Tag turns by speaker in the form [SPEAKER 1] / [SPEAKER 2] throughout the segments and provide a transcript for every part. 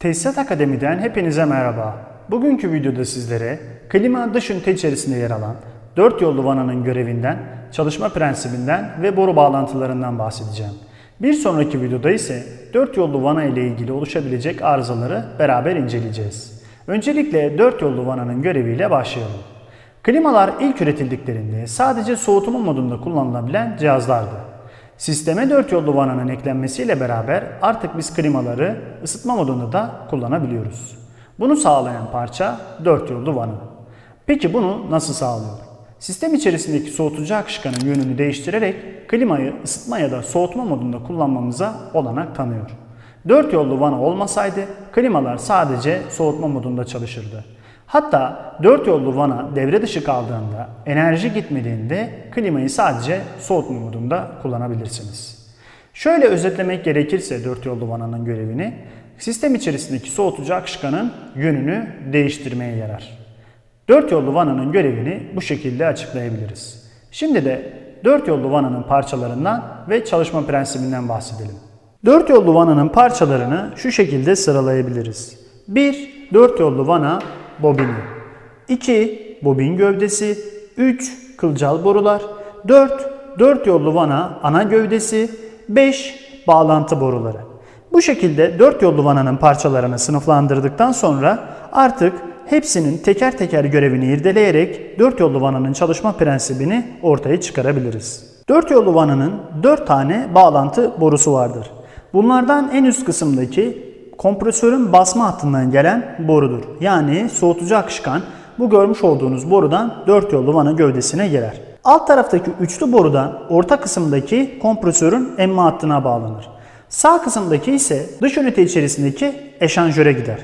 [SPEAKER 1] Tesisat Akademi'den hepinize merhaba. Bugünkü videoda sizlere klima dış ünite içerisinde yer alan 4 yollu vananın görevinden, çalışma prensibinden ve boru bağlantılarından bahsedeceğim. Bir sonraki videoda ise 4 yollu vana ile ilgili oluşabilecek arızaları beraber inceleyeceğiz. Öncelikle 4 yollu vananın göreviyle başlayalım. Klimalar ilk üretildiklerinde sadece soğutma modunda kullanılabilen cihazlardı. Sisteme 4 yollu vananın eklenmesiyle beraber artık biz klimaları ısıtma modunda da kullanabiliyoruz. Bunu sağlayan parça 4 yollu vana. Peki bunu nasıl sağlıyor? Sistem içerisindeki soğutucu akışkanın yönünü değiştirerek klimayı ısıtma ya da soğutma modunda kullanmamıza olanak tanıyor. 4 yollu vana olmasaydı klimalar sadece soğutma modunda çalışırdı. Hatta 4 yollu vana devre dışı kaldığında, enerji gitmediğinde klimayı sadece soğutma modunda kullanabilirsiniz. Şöyle özetlemek gerekirse 4 yollu vananın görevini, sistem içerisindeki soğutucu akışkanın yönünü değiştirmeye yarar. 4 yollu vananın görevini bu şekilde açıklayabiliriz. Şimdi de 4 yollu vananın parçalarından ve çalışma prensibinden bahsedelim. 4 yollu vananın parçalarını şu şekilde sıralayabiliriz. 1. 4 yollu vana bobini. 2. Bobin gövdesi. 3. Kılcal borular. 4. 4 yollu vana ana gövdesi. 5. Bağlantı boruları. Bu şekilde 4 yollu vananın parçalarını sınıflandırdıktan sonra artık hepsinin teker teker görevini irdeleyerek 4 yollu vananın çalışma prensibini ortaya çıkarabiliriz. 4 yollu vananın 4 tane bağlantı borusu vardır. Bunlardan en üst kısımdaki kompresörün basma hattından gelen borudur. Yani soğutucu akışkan bu görmüş olduğunuz borudan 4 yollu vana gövdesine girer. Alt taraftaki üçlü borudan orta kısımdaki kompresörün emme hattına bağlanır. Sağ kısımdaki ise dış ünite içerisindeki eşanjöre gider.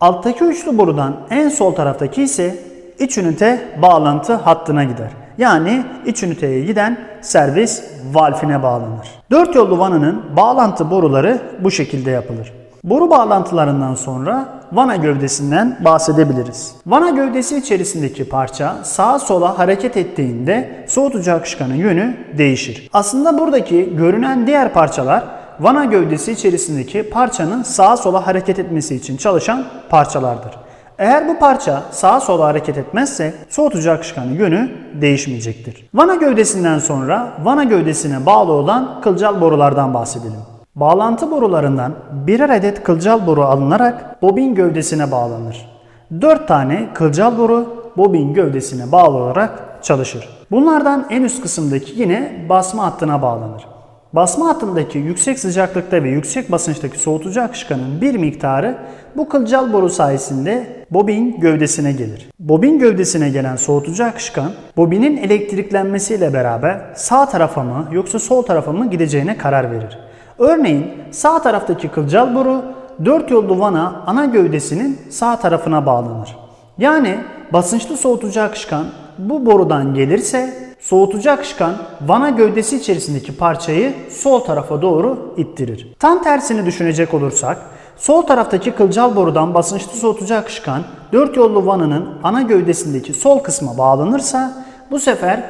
[SPEAKER 1] Alttaki üçlü borudan en sol taraftaki ise iç ünite bağlantı hattına gider. Yani iç üniteye giden servis valfine bağlanır. 4 yollu vananın bağlantı boruları bu şekilde yapılır. Boru bağlantılarından sonra vana gövdesinden bahsedebiliriz. Vana gövdesi içerisindeki parça sağa sola hareket ettiğinde soğutucu akışkanın yönü değişir. Aslında buradaki görünen diğer parçalar vana gövdesi içerisindeki parçanın sağa sola hareket etmesi için çalışan parçalardır. Eğer bu parça sağa sola hareket etmezse soğutucu akışkanın yönü değişmeyecektir. Vana gövdesinden sonra vana gövdesine bağlı olan kılcal borulardan bahsedelim. Bağlantı borularından birer adet kılcal boru alınarak bobin gövdesine bağlanır. 4 tane kılcal boru bobin gövdesine bağlı olarak çalışır. Bunlardan en üst kısımdaki yine basma hattına bağlanır. Basma hattındaki yüksek sıcaklıkta ve yüksek basınçtaki soğutucu akışkanın bir miktarı bu kılcal boru sayesinde bobin gövdesine gelir. Bobin gövdesine gelen soğutucu akışkan bobinin elektriklenmesiyle beraber sağ tarafa mı yoksa sol tarafa mı gideceğine karar verir. Örneğin sağ taraftaki kılcal boru 4 yollu vana ana gövdesinin sağ tarafına bağlanır. Yani basınçlı soğutucu akışkan bu borudan gelirse soğutucu akışkan vana gövdesi içerisindeki parçayı sol tarafa doğru ittirir. Tam tersini düşünecek olursak sol taraftaki kılcal borudan basınçlı soğutucu akışkan 4 yollu vananın ana gövdesindeki sol kısma bağlanırsa bu sefer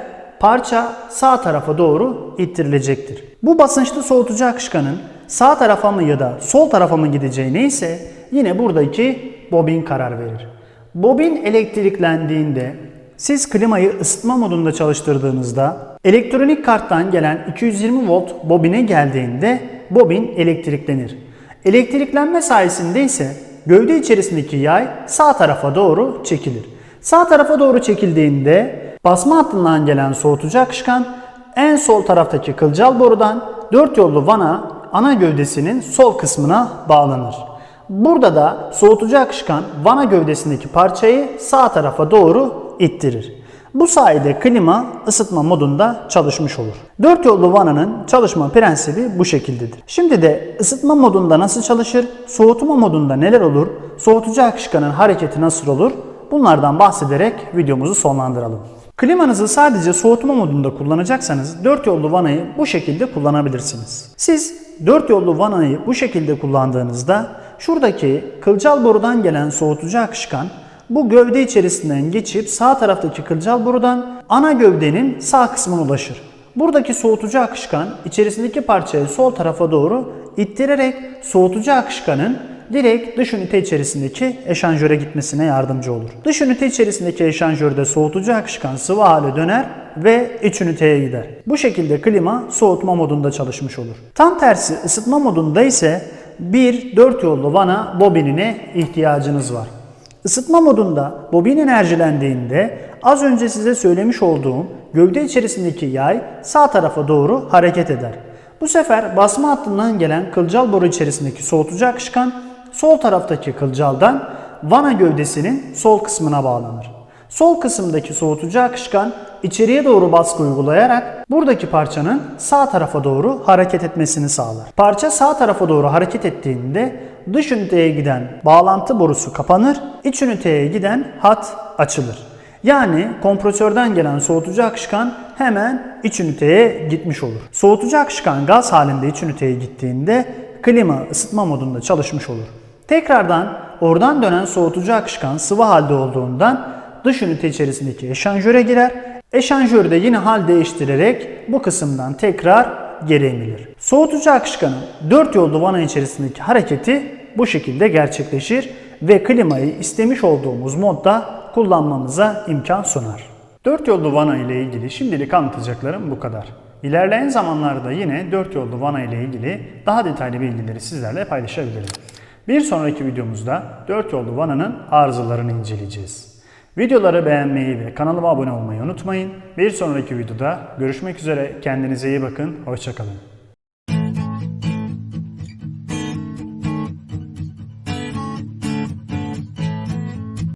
[SPEAKER 1] parça sağ tarafa doğru ittirilecektir. Bu basınçlı soğutucu akışkanın sağ tarafa mı ya da sol tarafa mı gideceği neyse yine buradaki bobin karar verir. Bobin elektriklendiğinde siz klimayı ısıtma modunda çalıştırdığınızda elektronik karttan gelen 220 volt bobine geldiğinde bobin elektriklenir. Elektriklenme sayesinde ise gövde içerisindeki yay sağ tarafa doğru çekilir. Sağ tarafa doğru çekildiğinde basma hattından gelen soğutucu akışkan en sol taraftaki kılcal borudan 4 yollu vana ana gövdesinin sol kısmına bağlanır. Burada da soğutucu akışkan vana gövdesindeki parçayı sağ tarafa doğru ittirir. Bu sayede klima ısıtma modunda çalışmış olur. 4 yollu vananın çalışma prensibi bu şekildedir. Şimdi de ısıtma modunda nasıl çalışır, soğutma modunda neler olur, soğutucu akışkanın hareketi nasıl olur bunlardan bahsederek videomuzu sonlandıralım. Klimanızı sadece soğutma modunda kullanacaksanız 4 yollu vanayı bu şekilde kullanabilirsiniz. Siz 4 yollu vanayı bu şekilde kullandığınızda şuradaki kılcal borudan gelen soğutucu akışkan bu gövde içerisinden geçip sağ taraftaki kılcal borudan ana gövdenin sağ kısmına ulaşır. Buradaki soğutucu akışkan içerisindeki parçayı sol tarafa doğru ittirerek soğutucu akışkanın direkt dış ünite içerisindeki eşanjöre gitmesine yardımcı olur. Dış ünite içerisindeki eşanjörde soğutucu akışkan sıvı hale döner ve iç üniteye gider. Bu şekilde klima soğutma modunda çalışmış olur. Tam tersi ısıtma modunda ise bir 4 yollu vana bobinine ihtiyacınız var. Isıtma modunda bobin enerjilendiğinde az önce size söylemiş olduğum gövde içerisindeki yay sağ tarafa doğru hareket eder. Bu sefer basma hattından gelen kılcal boru içerisindeki soğutucu akışkan sol taraftaki kılcaldan vana gövdesinin sol kısmına bağlanır. Sol kısımdaki soğutucu akışkan içeriye doğru baskı uygulayarak buradaki parçanın sağ tarafa doğru hareket etmesini sağlar. Parça sağ tarafa doğru hareket ettiğinde dış üniteye giden bağlantı borusu kapanır, iç üniteye giden hat açılır. Yani kompresörden gelen soğutucu akışkan hemen iç üniteye gitmiş olur. Soğutucu akışkan gaz halinde iç üniteye gittiğinde klima ısıtma modunda çalışmış olur. Tekrardan oradan dönen soğutucu akışkan sıvı halde olduğundan dış ünite içerisindeki eşanjöre girer. Eşanjör de yine hal değiştirerek bu kısımdan tekrar geri emilir. Soğutucu akışkanın 4 yollu vana içerisindeki hareketi bu şekilde gerçekleşir ve klimayı istemiş olduğumuz modda kullanmamıza imkan sunar. 4 yollu vana ile ilgili şimdilik anlatacaklarım bu kadar. İlerleyen zamanlarda yine 4 yollu vana ile ilgili daha detaylı bilgileri sizlerle paylaşabilirim. Bir sonraki videomuzda 4 yollu vananın arızalarını inceleyeceğiz. Videoları beğenmeyi ve kanalıma abone olmayı unutmayın. Bir sonraki videoda görüşmek üzere. Kendinize iyi bakın. Hoşçakalın.